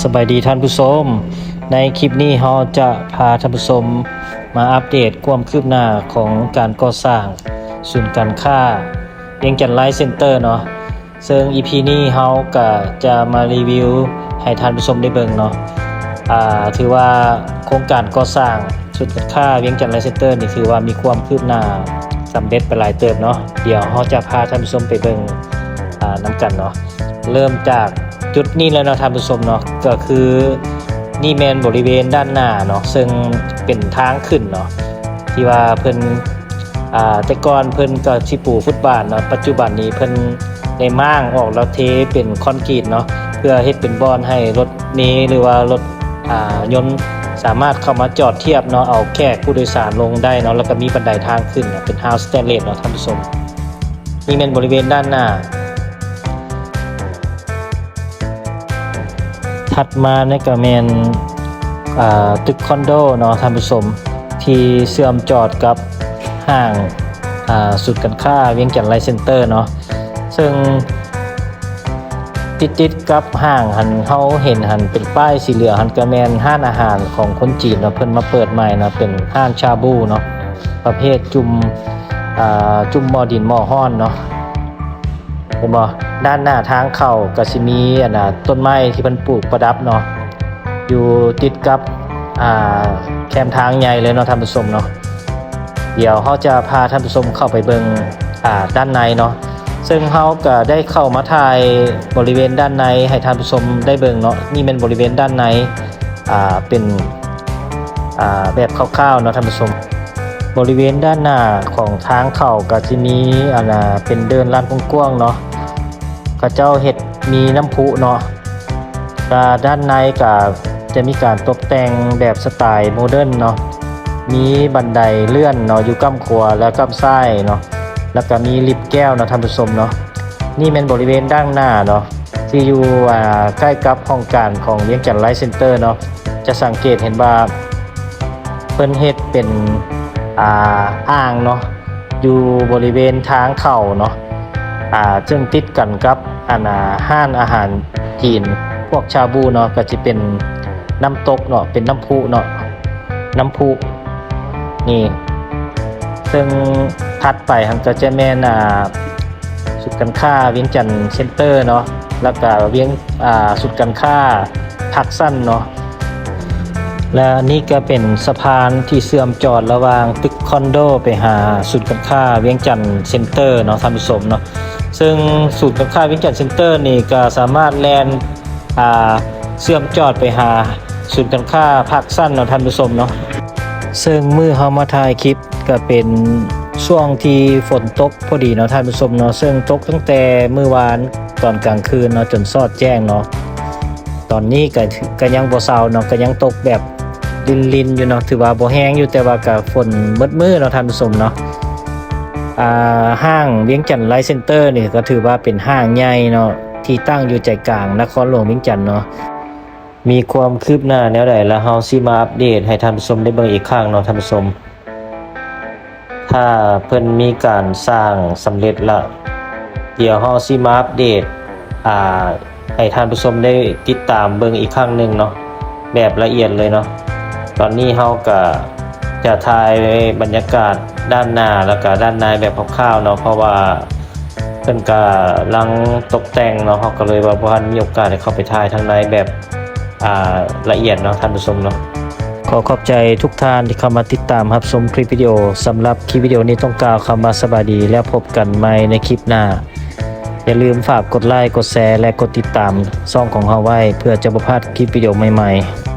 สบายดีท่านผู้ชม ในคลิปนี้เราจะพาท่านผู้ชมมาอัปเดตความคืบหน้าของการก่อสร้างศูนย์การค้าเวียงจันทร์ไลฟ์เซ็นเตอร์เนาะซึ่ง EP นี้เราก็จะมารีวิวให้ท่านผู้ชมได้เบิ่งเนาะอ่าถือว่าโครงการก่อสร้างศูนย์การค้าเวียงจันทร์ไลฟ์เซ็นเตอร์นี่ถือว่ามีความคืบหน้าสำเร็จไปหลายเติบเนาะเดี๋ยวเราจะพาท่านผู้ชมไปเบิ่งอ่านํกันเนาะเริ่มจาก จุดนี้แล้วเนาะท่านผู้ชมเนาะก็คือนี่แมนบริเวณด้านหน้าเนาะซึ่งเป็นทางขึ้นเนาะที่ว่าเพิ่นอ่าแต่ก่อนเพิ่นก็สิปูฟุตบาทเนาะปัจจุบันนี้เพิ่นได้ม่างออกแล้วเทเป็นคอนกรีตเนาะเพื่อเฮ็ดเป็นบอนให้รถเมล์หรือว่ารถอ่ายนต์สามารถเข้ามาจอดเทียบเนาะเอาแขกผู้โดยสารลงได้เนาะแล้วก็มีบันไดทางขึ้นเนาะเป็น house stainless เนาะท่านผู้ชมนี่เป็นบริเวณด้านหน้า ถัดมาในกระเมนอ่าตึกคอนโดเนาะท่านผู้ชมที่เสื่อมจอดกับห้างอ่าสุดกันค่าเวียงจันทร์ไลฟ์เซ็นเตอร์เนาะซึ่งติดติดกับห้างหันเขาเห็นหันเป็นป้ายสีเหลืองหันกระแมนห้านอาหารของคนจีนเนาะเพิ่นมาเปิดใหม่นะเป็นห้านชาบูเนาะประเภทจุ่มอ่าจุ่มหม้อดินหม้อห้อนเนาะเห็นบ่ ด้านหน้าทางเข้าก็สิมีอันน่ะต้นไม้ที่เพิ่นปลูกประดับเนาะอยู่ติดกับอ่าแคมทางใหญ่เลยเนาะท่านผู้ชมเนาะเดี๋ยวเราจะพาท่านผู้ชมเข้าไปเบิ่งอ่าด้านในเนาะซึ่งเราก็ได้เข้ามาถ่ายบริเวณด้านในให้ท่านผู้ชมได้เบิ่งเนาะนี่เป็นบริเวณด้านในอ่าเป็นอ่าแบบคร่าวๆเนาะท่านผู้ชมบริเวณด้านหน้าของทางเข้าก็จะมีอันน่ะเป็นเดินลานกว้างๆเนาะ ก็เจ้าเห็ดมีน้ำพุเนาะก็ด้านในก็จะมีการตกแต่งแบบสไตล์โมเดิร์นเนาะมีบันไดเลื่อนเนาะอยู่ก้ำครัวและก้ำไส้เนาะแล้วก็มีลิฟต์แก้วเนาะท่านผู้ชมเนาะนี่เป็นบริเวณด้านหน้าเนาะที่อยู่ใกล้กับห้องการของเวียงจันทร์ไลฟ์เซ็นเตอร์เนาะจะสังเกตเห็นว่าเพิ่นเฮ็ดเป็นอ่าอ่างเนาะอยู่บริเวณทางเข้าเนาะอ่าซึ่งติดกันกับ อันอ่าห้านอาหารจีน พวกชาบูเนาะก็จะเป็นน้ำตกเนาะเป็นน้ำพุเนาะน้ำพุนี่ซึ่งถัดไปมันก็จะแม่นาสุดกันค่าเวียงจันทร์เซ็นเตอร์เนาะแล้วก็เวียงอ่าสุดกันค่าพักสั้นเนาะและนี่ก็เป็นสะพานที่เสื่อมจอดระหว่างตึกคอนโด ไปหาสุดกันค่าเวียงจันทร์เซ็นเตอร์เนาะท่านผู้ชมเนาะ ซึ่งศูนย์การค้าวิจันทร์เซ็นเตอร์นี่ก็สามารถแลนเชื่อมจอดไปหาศูนย์การค้าภาคสั้นเนาะท่านผู้ชมเนาะซึ่งมือเฮามาถ่ายคลิปก็เป็นช่วงที่ฝนตกพอดีเนาะท่านผู้ชมเนาะซึ่งตกตั้งแต่มื้อวานตอนกลางคืนเนาะจนสอดแจ้งเนาะตอนนี้ก็ก็ยังบ่เซาเนาะก็ยังตกแบบลินๆอยู่เนาะถือว่าบ่แห้งอยู่แต่ว่าก็ฝนมืดมือเนาะท่านผู้ชมเนาะ ห้างเวียงจันทร์ไลฟ์เซ็นเตอร์นี่ก็ถือว่าเป็นห้างใหญ่เนาะที่ตั้งอยู่ใจกลางนครหลวงเวียงจันทร์เนาะมีความคืบหน้าแนวใดแล้วเฮาสิมาอัปเดตให้ท่านผู้ชมได้เบิ่งอีกครั้งเนาะท่านผู้ชมถ้าเพิ่นมีการสร้างสำเร็จละเดี๋ยวเฮาสิมาอัปเดตอ่าให้ท่านผู้ชมได้ติดตามเบิ่งอีกครั้งหนึงเนาะแบบละเอียดเลยเนาะตอนนี้เฮาก็จะถ่ายบรรยากาศ ด้านหน้าแล้วก็ด้านในแบบคร่าวๆเนาะเพราะว่าเพิ่นก็ลังตกแต่งเนาะเขาก็เลยว่าบ่ทันมีโอกาสได้เข้าไปถ่ายทางในแบบอ่าละเอียดเนาะท่านผู้ชมเนาะขอขอบใจทุกท่านที่เข้ามาติดตามรับชมคลิปวิดีโอสำหรับคลิปวิดีโอนี้ต้องกล่าวคำว่าสบายดี แล้วพบกันใหม่ในคลิปหน้า อย่าลืมฝากกดไลค์กดแชร์และกดติดตามช่องของเราไว้ เพื่อจะบ่พลาดคลิปวิดีโอใหม่ๆ